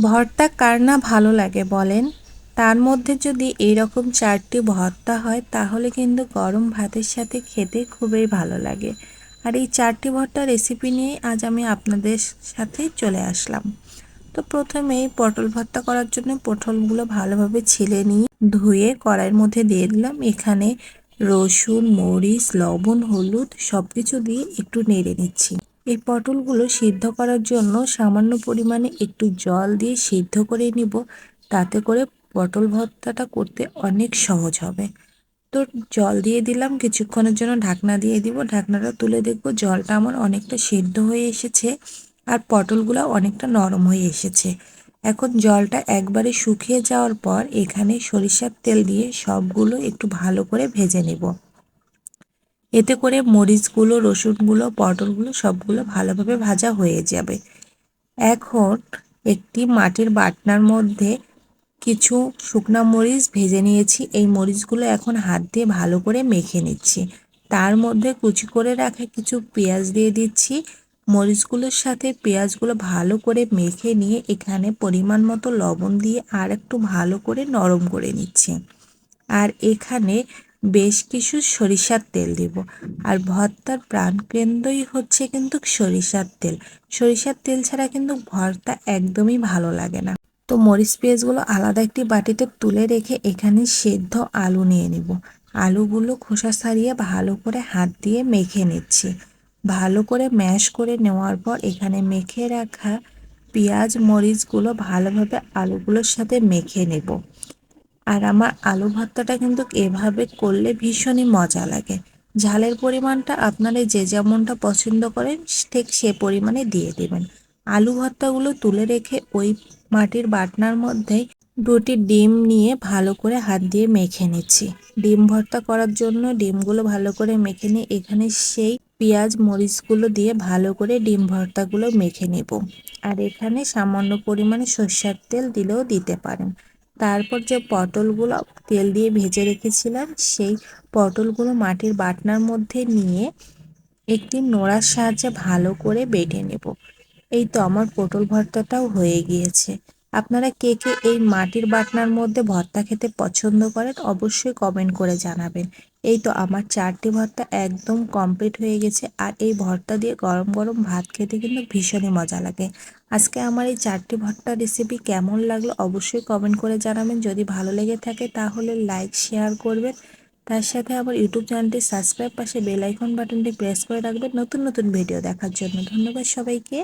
ভর্তা কার না ভালো লাগে বলেন? তার মধ্যে যদি এইরকম চারটি ভর্তা হয়, তাহলে কিন্তু গরম ভাতের সাথে খেতে খুবই ভালো লাগে। আর এই চারটি ভর্তা রেসিপি নিয়ে আজ আমি আপনাদের সাথে চলে আসলাম। তো প্রথমেই পটল ভর্তা করার জন্য পটলগুলো ভালোভাবে ছিলে নিয়ে ধুয়ে কড়াইয়ের মধ্যে দিয়ে দিলাম। এখানে রসুন, মরিচ, লবণ, হলুদ সব কিছু দিয়ে একটু নেড়ে নিচ্ছি। এই পটলগুলো সিদ্ধ করার জন্য সামান্য পরিমাণে একটু জল দিয়ে সিদ্ধ করে নিব। তাতে করে পটল ভর্তাটা করতে অনেক সহজ হবে। তো জল দিয়ে দিলাম, কিছুক্ষণের জন্য ঢাকনা দিয়ে দিব। ঢাকনাটা তুলে দেখব জলটা আমার অনেকটা সিদ্ধ হয়ে এসেছে আর পটলগুলো অনেকটা নরম হয়ে এসেছে। এখন জলটা একবারে শুকিয়ে যাওয়ার পর এখানে সরিষার তেল দিয়ে সবগুলো একটু ভালো করে ভেজে নেব। এতে করে মরিচগুলো, রসুনগুলো, পটলগুলো সবগুলো ভালোভাবে ভাজা হয়ে যাবে। এখন একটি মাটির বাটনার মধ্যে কিছু শুকনা মরিচ ভেজে নিয়েছি। এই মরিচগুলো এখন হাত দিয়ে ভালো করে মেখে নিচ্ছি। তার মধ্যে কুচি করে রাখা কিছু পেঁয়াজ দিয়ে দিচ্ছি। মরিচগুলোর সাথে পেঁয়াজগুলো ভালো করে মেখে নিয়ে এখানে পরিমাণ মতো লবণ দিয়ে আর একটু ভালো করে নরম করে নিচ্ছি। আর এখানে বেশ কিছু সরিষার তেল দিব। আর ভর্তার প্রাণকেন্দ্রই হচ্ছে কিন্তু সরিষার তেল। সরিষার তেল ছাড়া কিন্তু ভর্তা একদমই ভালো লাগে না। তো মরিচ পেঁয়াজগুলো আলাদা একটি বাটিতে তুলে রেখে এখানে সেদ্ধ আলু নিয়ে নিব। আলুগুলো খোসা ছাড়িয়ে ভালো করে হাত দিয়ে মেখে নিচ্ছি। ভালো করে ম্যাশ করে নেওয়ার পর এখানে মেখে রাখা পেঁয়াজ, মরিচগুলো ভালোভাবে আলুগুলোর সাথে মেখে নেব। আর আমার আলু ভর্তাটা কিন্তু এভাবে করলে ভীষণই মজা লাগে। ঝালের পরিমাণটা আপনারা যে যেমনটা পছন্দ করেন, ঠিক সে পরিমাণে দিয়ে দেবেন। আলু ভর্তাগুলো তুলে রেখে ওই মাটির বাটনার মধ্যে দুটি ডিম নিয়ে ভালো করে হাত দিয়ে মেখে নিচ্ছি। ডিম ভর্তা করার জন্য ডিমগুলো ভালো করে মেখে নিয়ে এখানে সেই পেঁয়াজ, মরিচগুলো দিয়ে ভালো করে ডিম ভর্তাগুলো মেখে নেব। আর এখানে সামান্য পরিমাণে সর্ষার তেল দিলেও দিতে পারেন। তারপর যে পটলগুলো তেল দিয়ে ভেজে রেখেছিলাম, সেই পটলগুলো মাটির বাটনার মধ্যে নিয়ে একটি নোড়ার সাহায্যে ভালো করে বেটে নেব। এই তো আমার পটল ভর্তাটাও হয়ে গিয়েছে। আপনারা কে কে এই মাটির বাটনার মধ্যে ভর্তা খেতে পছন্দ করেন অবশ্যই কমেন্ট করে জানাবেন। এই তো আমার চারটি ভর্তা একদম কমপ্লিট হয়ে গেছে আর এই ভর্তা দিয়ে গরম গরম ভাত খেতে কিন্তু ভীষণই মজা লাগে। আজকে আমার এই চারটি ভর্তা রেসিপি কেমন লাগল অবশ্যই কমেন্ট করে জানাবেন। যদি ভালো লেগে থাকে তাহলে লাইক শেয়ার করবেন। তার সাথে আমার ইউটিউব চ্যানেলটি সাবস্ক্রাইব পাশে বেল আইকন বাটনটি প্রেস করে রাখবেন। নতুন নতুন ভিডিও দেখার জন্য ধন্যবাদ সবাইকে।